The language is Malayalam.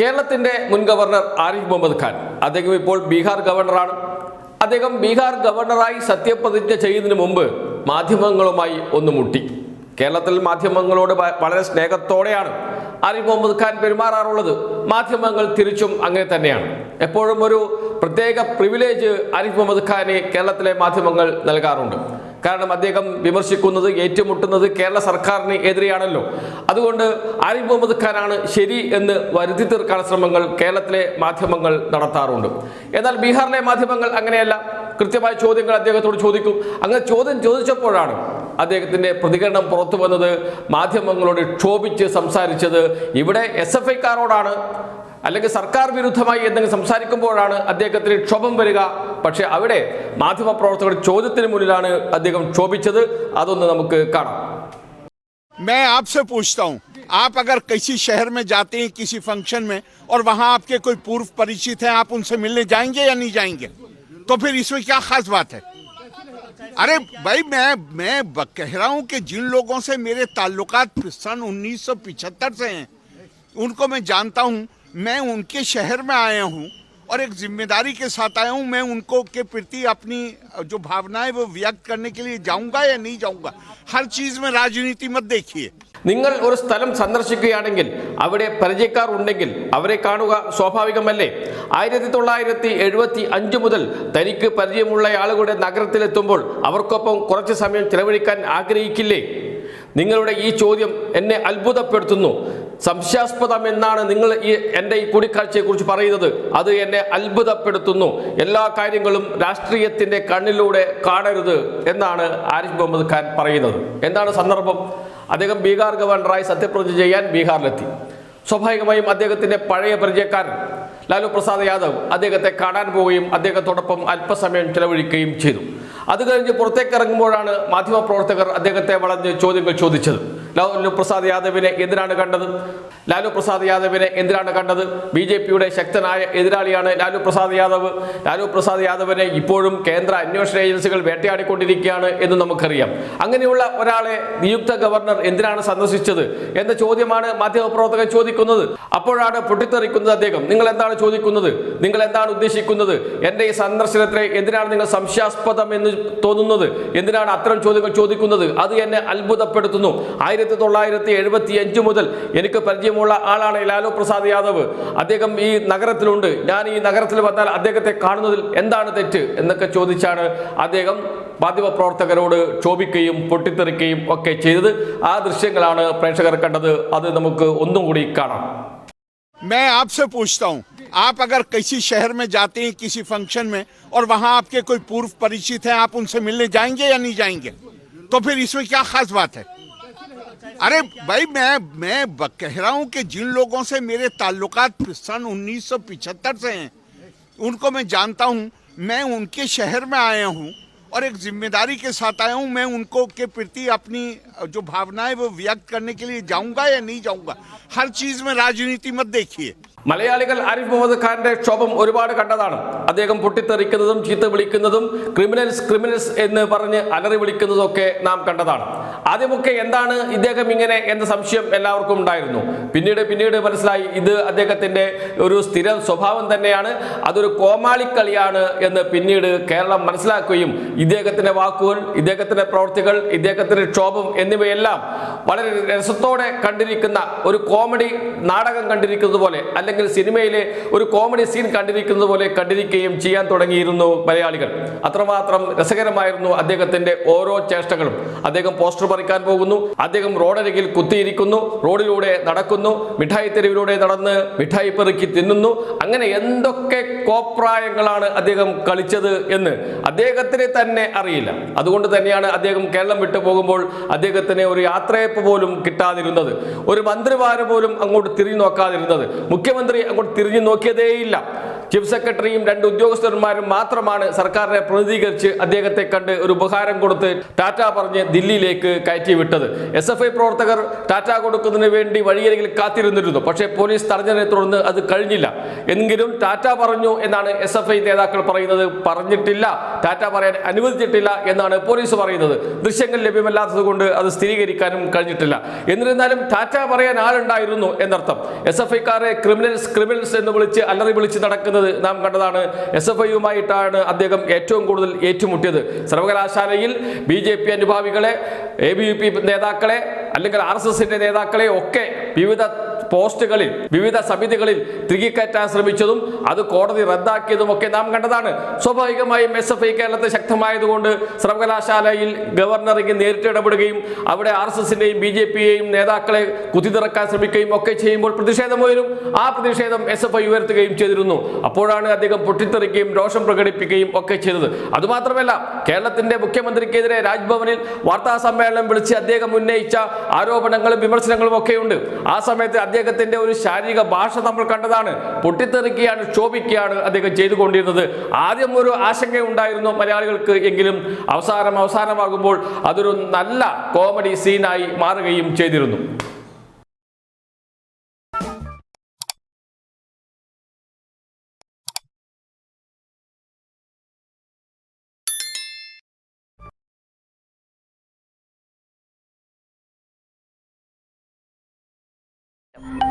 കേരളത്തിന്റെ മുൻ ഗവർണർ ആരിഫ് മുഹമ്മദ് ഖാൻ. അദ്ദേഹം ഇപ്പോൾ ബീഹാർ ഗവർണറാണ്. അദ്ദേഹം ബീഹാർ ഗവർണറായി സത്യപ്രതിജ്ഞ ചെയ്യുന്നതിന് മുമ്പ് മാധ്യമങ്ങളുമായി ഒന്ന് മുട്ടി. കേരളത്തിൽ മാധ്യമങ്ങളോട് വളരെ സ്നേഹത്തോടെയാണ് ആരിഫ് മുഹമ്മദ് ഖാൻ പെരുമാറാറുള്ളത്. മാധ്യമങ്ങൾ തിരിച്ചും അങ്ങനെ തന്നെയാണ്. എപ്പോഴും ഒരു പ്രത്യേക പ്രിവിലേജ് ആരിഫ് മുഹമ്മദ് ഖാന് കേരളത്തിലെ മാധ്യമങ്ങൾ നൽകാറുണ്ട്. കാരണം അദ്ദേഹം വിമർശിക്കുന്നത് ഏറ്റുമുട്ടുന്നത് കേരള സർക്കാരിന് എതിരെയാണല്ലോ. അതുകൊണ്ട് ആരിഫ് മുഹമ്മദ് ഖാനാണ് ശരി എന്ന് വരുത്തി തീർക്കാൻ ശ്രമങ്ങൾ കേരളത്തിലെ മാധ്യമങ്ങൾ നടത്താറുണ്ട്. എന്നാൽ ബീഹാറിലെ മാധ്യമങ്ങൾ അങ്ങനെയല്ല. കൃത്യമായ ചോദ്യങ്ങൾ അദ്ദേഹത്തോട് ചോദിക്കും. അങ്ങനെ ചോദ്യം ചോദിച്ചപ്പോഴാണ് അദ്ദേഹത്തിന്റെ പ്രതികരണം പുറത്തു വന്നത് മാധ്യമങ്ങളോട് ക്ഷോഭിച്ച് സംസാരിച്ചത്. ഇവിടെ എസ് എഫ് ഐക്കാരോടാണ് അല്ലെങ്കിൽ സർക്കാർ വിരുദ്ധമായി എന്തെങ്കിലും സംസാരിക്കുമ്പോഴാണ് അദ്ദേഹത്തിന് ക്ഷോഭം വരിക പക്ഷെ അവിടെ മാധ്യമപ്രവർത്തകരുടെ ചോദ്യത്തിന് മുന്നിലാണ് അദ്ദേഹം ക്ഷോഭിച്ചത് അതൊന്ന് നമുക്ക് കാണാം मैं आपसे पूछता हूं आप अगर किसी शहर में जाते हैं किसी फंक्शन में और वहां आपके कोई पूर्व परिचित हैं आप उनसे मिलने जाएंगे या नहीं जाएंगे तो फिर इसमें क्या खास बात है अरे भाई मैं मैं ब- कह रहा हूं कि जिन लोगों से मेरे ताल्लुकात सन 1975 से हैं उनको मैं जानता हूं मैं उनके शहर में आया हूं और एक जिम्मेदारी के साथ आया हूं मैं उनको के प्रति अपनी जो भावनाएं वो व्यक्त करने के लिए जाऊंगा या नहीं जाऊंगा हर चीज में राजनीति मत देखिए നിങ്ങൾ ഒരു സ്ഥലം സന്ദർശിക്കുകയാണെങ്കിൽ അവിടെ പരിചയക്കാർ ഉണ്ടെങ്കിൽ അവരെ കാണുക സ്വാഭാവികമല്ലേ ആയിരത്തി തൊള്ളായിരത്തി എഴുപത്തി അഞ്ച് മുതൽ തനിക്ക് പരിചയമുള്ള ആളുകളുടെ നഗരത്തിലെത്തുമ്പോൾ അവർക്കൊപ്പം കുറച്ച് സമയം ചിലവഴിക്കാൻ ആഗ്രഹിക്കില്ലേ നിങ്ങളുടെ ഈ ചോദ്യം എന്നെ അത്ഭുതപ്പെടുത്തുന്നു. സംശയാസ്പദം എന്നാണ് നിങ്ങൾ ഈ എന്റെ ഈ കൂടിക്കാഴ്ചയെക്കുറിച്ച് പറയുന്നത്. അത് എന്നെ അത്ഭുതപ്പെടുത്തുന്നു. എല്ലാ കാര്യങ്ങളും രാഷ്ട്രീയത്തിന്റെ കണ്ണിലൂടെ കാണരുത് എന്നാണ് ആരിഫ് മുഹമ്മദ് ഖാൻ പറയുന്നത്. എന്താണ് സന്ദർഭം? അദ്ദേഹം ബീഹാർ ഗവർണറായി സത്യപ്രതിജ്ഞ ചെയ്യാൻ ബീഹാറിലെത്തി. സ്വാഭാവികമായും അദ്ദേഹത്തിന്റെ പഴയ പരിചയക്കാരൻ ലാലു പ്രസാദ് യാദവ് അദ്ദേഹത്തെ കാണാൻ പോവുകയും അദ്ദേഹത്തോടൊപ്പം അല്പസമയം ചെലവഴിക്കുകയും ചെയ്തു. അത് കഴിഞ്ഞ് പുറത്തേക്ക് ഇറങ്ങുമ്പോഴാണ് മാധ്യമപ്രവർത്തകർ അദ്ദേഹത്തെ വളഞ്ഞ് ചോദ്യങ്ങൾ ചോദിച്ചത്. ലാലു പ്രസാദ് യാദവിനെ എന്തിനാണ് കണ്ടത്? ലാലു പ്രസാദ് യാദവിനെ എന്തിനാണ് കണ്ടത്? ബി ജെ പിയുടെ ശക്തനായ എതിരാളിയാണ് ലാലു പ്രസാദ് യാദവ്. ലാലു പ്രസാദ് യാദവിനെ ഇപ്പോഴും കേന്ദ്ര അന്വേഷണ ഏജൻസികൾ വേട്ടയാടിക്കൊണ്ടിരിക്കുകയാണ് എന്ന് നമുക്കറിയാം. അങ്ങനെയുള്ള ഒരാളെ നിയുക്ത ഗവർണർ എന്തിനാണ് സന്ദർശിച്ചത് എന്ന ചോദ്യമാണ് മാധ്യമപ്രവർത്തകർ ചോദിക്കുന്നത്. അപ്പോഴാണ് പൊട്ടിത്തെറിക്കുന്നത് അദ്ദേഹം. നിങ്ങൾ എന്താണ് ചോദിക്കുന്നത്? നിങ്ങൾ എന്താണ് ഉദ്ദേശിക്കുന്നത്? എന്റെ ഈ സന്ദർശനത്തെ എന്തിനാണ് നിങ്ങൾ സംശയാസ്പദം എന്ന് തോന്നുന്നത്? എന്തിനാണ് അത്തരം ചോദ്യങ്ങൾ ചോദിക്കുന്നത്? അത് എന്നെ അത്ഭുതപ്പെടുത്തുന്നു. ആയിരത്തി തൊള്ളായിരത്തി എഴുപത്തി അഞ്ച് മുതൽ എനിക്ക് പരിചയമുള്ള ആളാണ് ലാലു പ്രസാദ് യാദവ് അദ്ദേഹം ഈ നഗരത്തിലുണ്ട് ഞാൻ ഈ നഗരത്തിൽ വന്നാൽ അദ്ദേഹത്തെ കാണുന്നതിൽ എന്താണ് തെറ്റ് എന്നൊക്കെ ചോദിച്ചാണ് അദ്ദേഹം മാധ്യമപ്രവർത്തകരോട് ക്ഷോഭിക്കുകയും പൊട്ടിത്തെറിക്കുകയും ഒക്കെ ചെയ്തത് ആ ദൃശ്യങ്ങളാണ് പ്രേക്ഷകർ കണ്ടത് അത് നമുക്ക് ഒന്നും കൂടി കാണാം मैं आपसे पूछता हूं आप अगर किसी शहर में जाते हैं किसी फंक्शन में और वहां आपके कोई पूर्व परिचित हैं आप उनसे मिलने जाएंगे या नहीं जाएंगे तो फिर इसमें क्या खास बात है अरे भाई, मैं मैं कह रहा हूँ कि जिन लोगों से मेरे ताल्लुकात सन 1975 से हैं, उनको मैं जानता हूँ, मैं उनके शहर में आया हूँ और एक ज़िम्मेदारी के साथ आया हूँ, मैं उनको के प्रति अपनी जो भावनाएँ वो व्यक्त करने के लिए जाऊँगा या नहीं जाऊँगा। हर चीज़ में राजनीति मत देखिए। മലയാളികൾ ആരിഫ് മുഹമ്മദ് ഖാന്റെ ക്ഷോഭം ഒരുപാട് കണ്ടതാണ്. അദ്ദേഹം പൊട്ടിത്തെറിക്കുന്നതും ചീത്ത വിളിക്കുന്നതും ക്രിമിനൽസ് ക്രിമിനൽസ് എന്ന് പറഞ്ഞ് അലറി വിളിക്കുന്നതും ഒക്കെ നാം കണ്ടതാണ്. ആദ്യമൊക്കെ എന്താണ് ഇദ്ദേഹം ഇങ്ങനെ എന്ന സംശയം എല്ലാവർക്കും ഉണ്ടായിരുന്നു. പിന്നീട് പിന്നീട് മനസ്സിലായി ഇത് അദ്ദേഹത്തിന്റെ ഒരു സ്ഥിര സ്വഭാവം തന്നെയാണ് അതൊരു കോമാളിക്കളിയാണ് എന്ന് പിന്നീട് കേരളം മനസ്സിലാക്കുകയും ഇദ്ദേഹത്തിന്റെ വാക്കുകൾ ഇദ്ദേഹത്തിന്റെ പ്രവർത്തികൾ ഇദ്ദേഹത്തിന്റെ ക്ഷോഭം എന്നിവയെല്ലാം വളരെ രസത്തോടെ കണ്ടിരിക്കുന്ന ഒരു കോമഡി നാടകം കണ്ടിരിക്കുന്നത് പോലെ അല്ലെങ്കിൽ സിനിമയിലെ ഒരു കോമഡി സീൻ കണ്ടിരിക്കുന്നത് പോലെ കണ്ടിരിക്കുകയും ചെയ്യാൻ തുടങ്ങിയിരുന്നു മലയാളികൾ. അത്രമാത്രം രസകരമായിരുന്നു അദ്ദേഹത്തിന്റെ ഓരോ ചേഷ്ടകളും. അദ്ദേഹം പോസ്റ്റർ പറിക്കാൻ പോകുന്നു അദ്ദേഹം റോഡരികിൽ കുത്തിയിരിക്കുന്നു റോഡിലൂടെ നടക്കുന്നു മിഠായി തെരുവിലൂടെ നടന്ന് മിഠായി പെറുക്കി തിന്നുന്നു. അങ്ങനെ എന്തൊക്കെ കോപ്രായങ്ങളാണ് അദ്ദേഹം കളിച്ചത് എന്ന് അദ്ദേഹത്തിന് തന്നെ അറിയില്ല. അതുകൊണ്ട് തന്നെയാണ് അദ്ദേഹം കേരളം വിട്ടു പോകുമ്പോൾ അദ്ദേഹത്തിന് ഒരു യാത്രയപ്പ് പോലും കിട്ടാതിരുന്നത്. ഒരു മന്ത്രിമാര് പോലും അങ്ങോട്ട് തിരിഞ്ഞു നോക്കാതിരുന്നത്. മുഖ്യമന്ത്രി അങ്ങോട്ട് തിരിഞ്ഞു നോക്കിയതേയില്ല. ചീഫ് സെക്രട്ടറിയും രണ്ട് ഉദ്യോഗസ്ഥന്മാരും മാത്രമാണ് സർക്കാരിനെ പ്രതിനിധീകരിച്ച് അദ്ദേഹത്തെ കണ്ട് ഒരു ഉപഹാരം കൊടുത്ത് ടാറ്റ പറഞ്ഞ് ദില്ലിയിലേക്ക് കയറ്റി വിട്ടത് എസ് എഫ് ഐ പ്രവർത്തകർ ടാറ്റ കൊടുക്കുന്നതിന് വേണ്ടി വഴിയരികിൽ കാത്തിരുന്നിരുന്നു. പക്ഷേ പോലീസ് തടഞ്ഞതിനെ തുടർന്ന് അത് കഴിഞ്ഞില്ല. എങ്കിലും ടാറ്റ പറഞ്ഞു എന്നാണ് എസ് എഫ് ഐ നേതാക്കൾ പറയുന്നത്. പറഞ്ഞിട്ടില്ല. ടാറ്റ പറയാൻ അനുവദിച്ചിട്ടില്ല എന്നാണ് പോലീസ് പറയുന്നത്. ദൃശ്യങ്ങൾ ലഭ്യമല്ലാത്തതുകൊണ്ട് അത് സ്ഥിരീകരിക്കാനും കഴിഞ്ഞിട്ടില്ല. എന്നിരുന്നാലും ടാറ്റ പറയാൻ ആളുണ്ടായിരുന്നു എന്നർത്ഥം. എസ് എഫ് ഐക്കാരെ ക്രിമിനൽസ് ക്രിമിനൽസ് എന്ന് വിളിച്ച് അല്ലറി വിളിച്ച് നടക്കുന്നത് നാം കണ്ടതാണ് എസ് എഫ് ഐയുമായിട്ടാണ് അദ്ദേഹം ഏറ്റവും കൂടുതൽ ഏറ്റുമുട്ടിയത്. സർവകലാശാലയിൽ ബി ജെ പി അനുഭാവികളെ എ ബി യു പി നേതാക്കളെ അല്ലെങ്കിൽ ആർ എസ് എസിന്റെ നേതാക്കളെ ഒക്കെ വിവിധ പോസ്റ്റുകളിൽ വിവിധ സമിതികളിൽ തിരികിക്കയറ്റാൻ ശ്രമിച്ചതും അത് കോടതി റദ്ദാക്കിയതും ഒക്കെ നാം കണ്ടതാണ്. സ്വാഭാവികമായും എസ് എഫ് ഐ കേരളത്തിൽ ശക്തമായതുകൊണ്ട് സർവകലാശാലയിൽ ഗവർണർ ഇങ്ങനെ നേരിട്ട് ഇടപെടുകയും അവിടെ ആർ എസ് എസിന്റെയും ബി ജെ പിയെയും നേതാക്കളെ കുത്തിതിറക്കാൻ ശ്രമിക്കുകയും ഒക്കെ ചെയ്യുമ്പോൾ പ്രതിഷേധം ഉയരും. ആ പ്രതിഷേധം എസ് എഫ് ഐ ഉയർത്തുകയും ചെയ്തിരുന്നു. അപ്പോഴാണ് അദ്ദേഹം പൊട്ടിത്തെറിക്കുകയും രോഷം പ്രകടിപ്പിക്കുകയും ഒക്കെ ചെയ്തത്. അതുമാത്രമല്ല കേരളത്തിന്റെ മുഖ്യമന്ത്രിക്കെതിരെ രാജ്ഭവനിൽ വാർത്താ സമ്മേളനം വിളിച്ച് അദ്ദേഹം ഉന്നയിച്ച ആരോപണങ്ങളും വിമർശനങ്ങളും ഒക്കെയുണ്ട് ആ സമയത്ത് അദ്ദേഹത്തിന്റെ ഒരു ശാരീരിക ഭാഷ നമ്മൾ കണ്ടതാണ്. പൊട്ടിത്തെറിക്കുകയാണ് ക്ഷോഭിക്കുകയാണ് അദ്ദേഹം ചെയ്തുകൊണ്ടിരുന്നത്. ആദ്യം ഒരു ആശങ്ക ഉണ്ടായിരുന്നു മലയാളികൾക്ക് എങ്കിലും അവസാനം അവസാനമാകുമ്പോൾ അതൊരു നല്ല കോമഡി സീനായി മാറുകയും ചെയ്തിരുന്നു. you